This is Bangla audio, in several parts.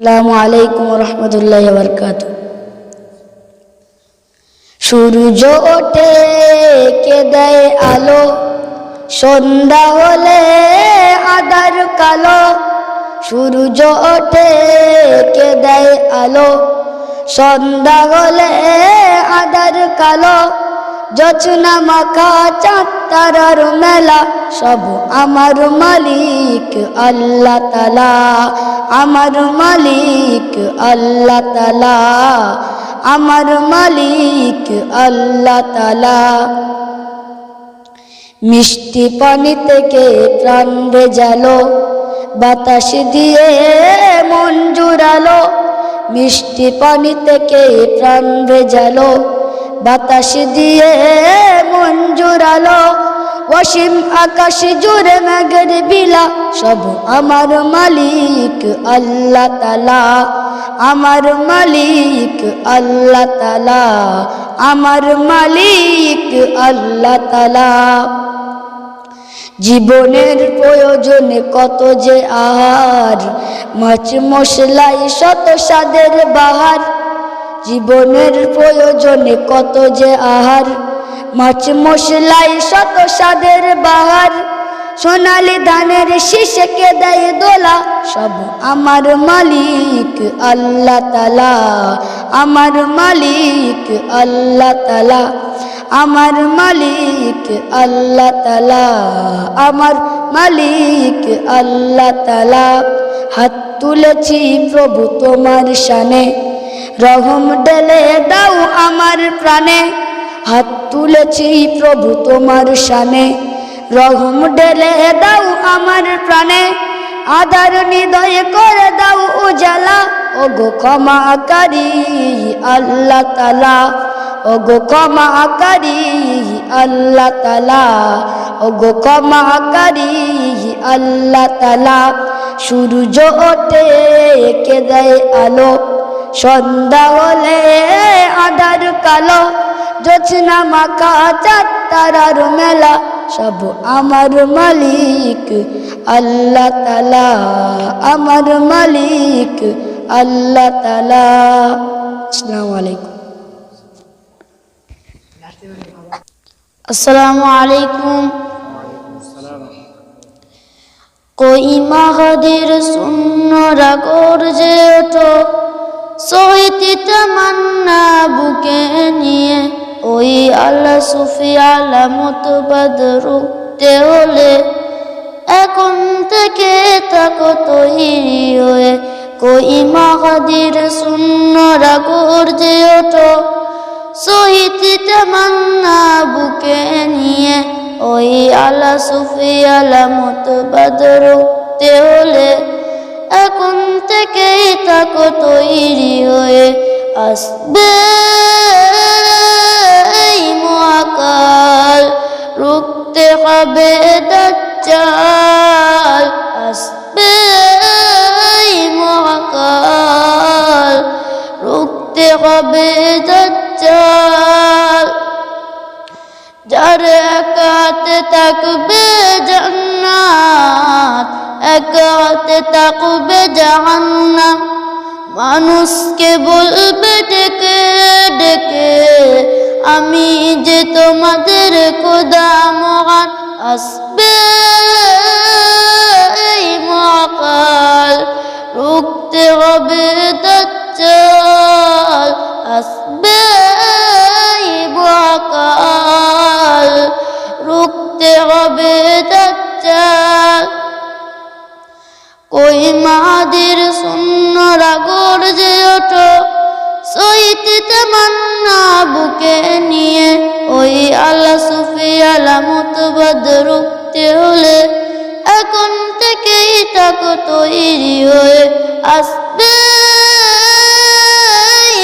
আসসালামু আলাইকুম রহমতুল্লাহ বরকাত সূর্য ওঠে কে দেয় আলো, সন্ধ্যা হলে আদার কালো। সূর্য ওঠে কে দেয় আলো, সন্ধ্যা হলে আদার কালো। জচনা মাখা চাঁতারার মেলা, সব আমার মালিক আল্লাহ তালা আমার মালিক আল্লাহ তালা আমার মালিক আল্লাহ তালা মিষ্টি পানি থেকে প্রাণ ভেজালো, বাতাস দিয়ে মন জুড়ালো, মিষ্টি পানি থেকে প্রাণ ভেজালো বাতাস দিয়ে মন জুড়ালো অসীম আকাশ জুড়ে মেঘের বিলা, সব আমার মালিক আল্লাহ তালা আমার মালিক আল্লাহ তালা আমার মালিক আল্লাহ তালা জীবনের প্রয়োজনে কত যে আহার মাছ মশলাই শত স্বাদের বাহার। জীবনের প্রয়োজনে কত যে আহার, মাছ মশলাই শত স্বাদের বাহার, সোনালি ধানের শিশকে দেয় দোলা, সব আমার মালিক আল্লাহ তালা আমার মালিক আল্লাহ তালা আমার মালিক আল্লাহ তালা আমার মালিক আল্লাহ তালা হাত তুলেছি প্রভু তোমার শানে। রহম ডেলে দাও আমার প্রাণে। হাত তুলেছি প্রভু তোমার শানে। রহম ডেলে দাও আমার প্রাণে। আধার নিদয় করে দাও উজালা। ও গো ক্ষমাকারী আল্লাহ তালা। ও গো ক্ষমাকারী আল্লাহ তালা। ও গো ক্ষমাকারী আল্লাহ তালা। সূর্য ওঠে কে দেয় আলো। সন্ধ্যা হলে আধার কালো, জোছনা মাকা চাত্তারার মেলা, সব আমার মালিক, আল্লাহ তালা আমার মালিক, আল্লাহ তালা আসসালামু আলাইকুম। আসসালামু আলাইকুম। কই মাহাদের শূন্য রাগর যে ওঠো। সহিতি তামান্না বুকে নিয়ে, ওই আল্লাহ সুফি আলামত বাদরুতে হলে, এখন থেকে তাকো তৈরি হয়ে, কই মাহাদির রাগর যে ওঠো। সহিতি তামান্না বুকে নিয়ে, ওই আলা সুফি আলামত বাদরুতে হলে এখন থেকেই তাকো তৈরি হয়ে আসবে এই মহাকাল। রুখতে হবে দাজ্জাল, আসবে এই মহাকাল। রুখতে হবে দাজ্জাল, যার একাতে থাকবে জান্নাত, একাতে থাকবে জাহান্নাম। মানুষকে বলবে ডেকে ডেকে, আমি যে তোমাদের খোদা মহান আসবে মহাকাল। রুখতে হবে দাজ্জাল, আসবে মহাকাল। রুখতে হবে দাজ্জাল কই মাদের শূন্য রাগর যে ওঠো সইতে তামান্না বুকে নিয়ে, ওই আল্লাহ সুফি আলামত বাদ রুখতে হলে এখন থেকেই তাকো তৈরি হয়ে আসবে এই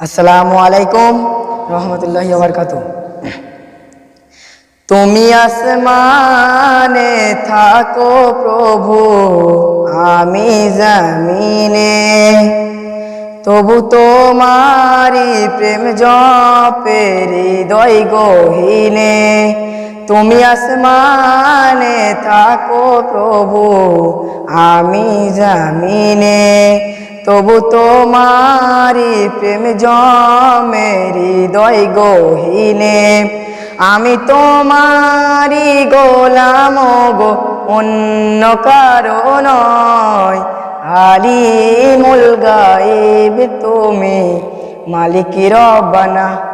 আসসালামু আলাইকুম রহমতুল্লাহ বারকাত তুমি আসমানে থাকো প্রভু, আমি জামিনে। তবু তোমারি প্রেম জপে হৃদয় গহিনে। তুমি আসমানে থাকো প্রভু, আমি জামিনে। তবু তোমারি প্রেম জমে হৃদয় গহিনে। আমি তোমারি গোলাম গো, অন্য কারও নয়। আলিমুল গায়েব তুমি, মালিক রব্বানা।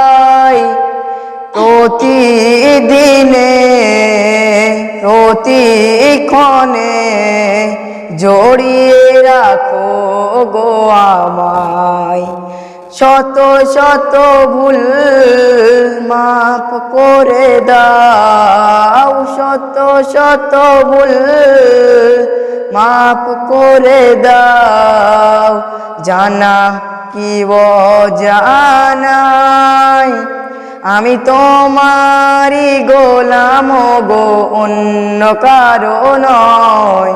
প্রতিদিনে, প্রতিক্ষণে জড়িয়ে রাখো গো আমায়। শত শত ভুল মাপ করে দাও, শত শত ভুল মাপ করে দাও। জানা কি জানাই আমি তোমারি গোলাম গো, অন্য কারও নয়।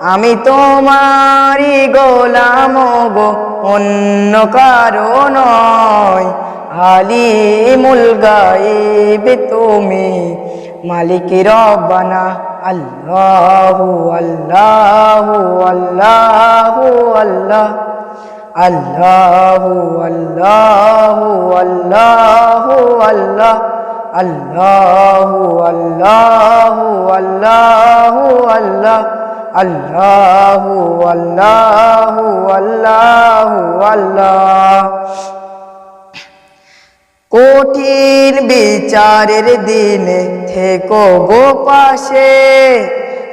আমি তোমারি গোলাম গো, অন্য কারও নয়। আলিমুল গায়েব তুমি মালিক রব্বানা, আল্লাহু আল্লাহু আল্লাহু আল্লাহ। আল্লাহু আল্লাহু আল্লাহু আল্লাহ, আল্লাহু আল্লাহু আল্লাহু আল্লাহ, আল্লাহু আল্লাহু আল্লাহু আল্লাহ। কঠিন বিচারের দিনে থেকো গো পাশে।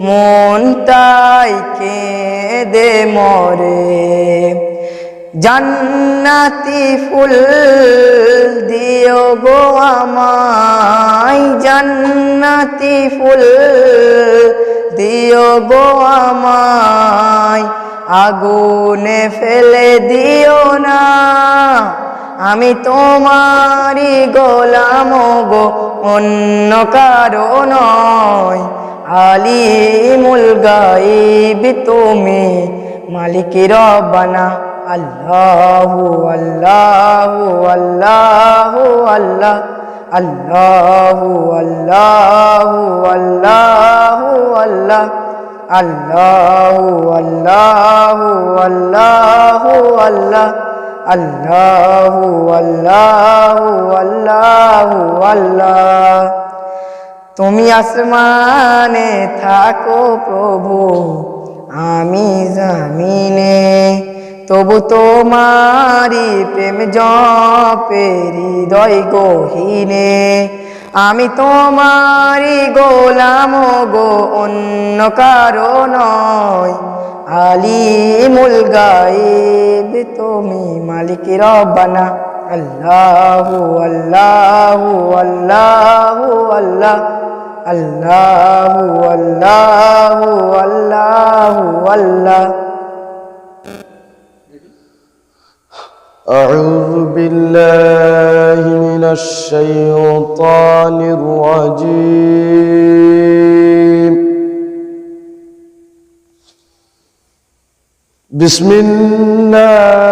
মন তাই দে মরে। জান্নাতি ফুল দিও গো আমায়, জান্নাতি ফুল দিও গো আমায়, আগুনে ফেলে দিও না। আমি তোমারি গোলাম গো, অন্য কারও নয়। আলিমুল গাইব তুমি মালিক রব্বানা। আল্লাহু আল্লাহু আল্লাহু আল্লাহ। আল্লাহু আল্লাহু আল্লাহু আল্লাহ। আল্লাহু আল্লাহু আল্লাহু আল্লাহ। আল্লাহু আল্লাহু আল্লাহু আল্লাহ। তুমি আসমানে থাকো প্রভু, আমি জামিনে। তবু তোমারি প্রেম জপে হৃদয় গহিনে। আমি তোমারি গোলাম গো, অন্য কারও নয়। আলিমুল গায়েব, তুমি মালিক রব্বানা। আল্লাহু আল্লাহু আল্লাহু আল্লাহ। الله والله والله والله. أعوذ بالله من الشيطان الرجيم. بسم الله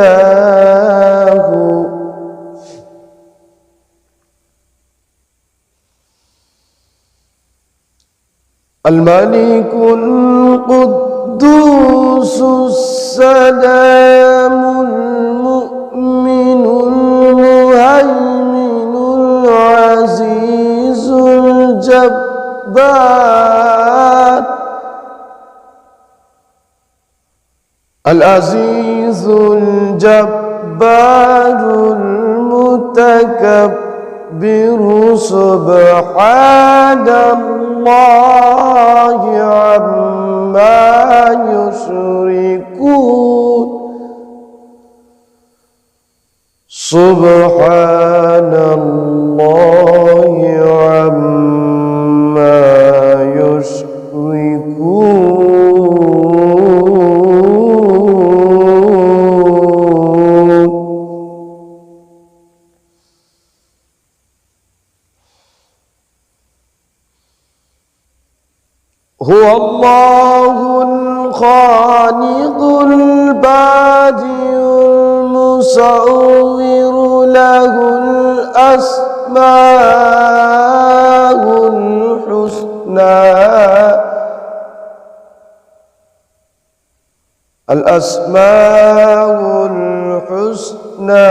هو الملك القدوس السلام المؤمن المهيمن العزيز الجبار. العزيز الجبار المتكبر سبحان الله عما يشركون. سبحان الله. المصور له الأسماء الحسنى. الأسماء الحسنى.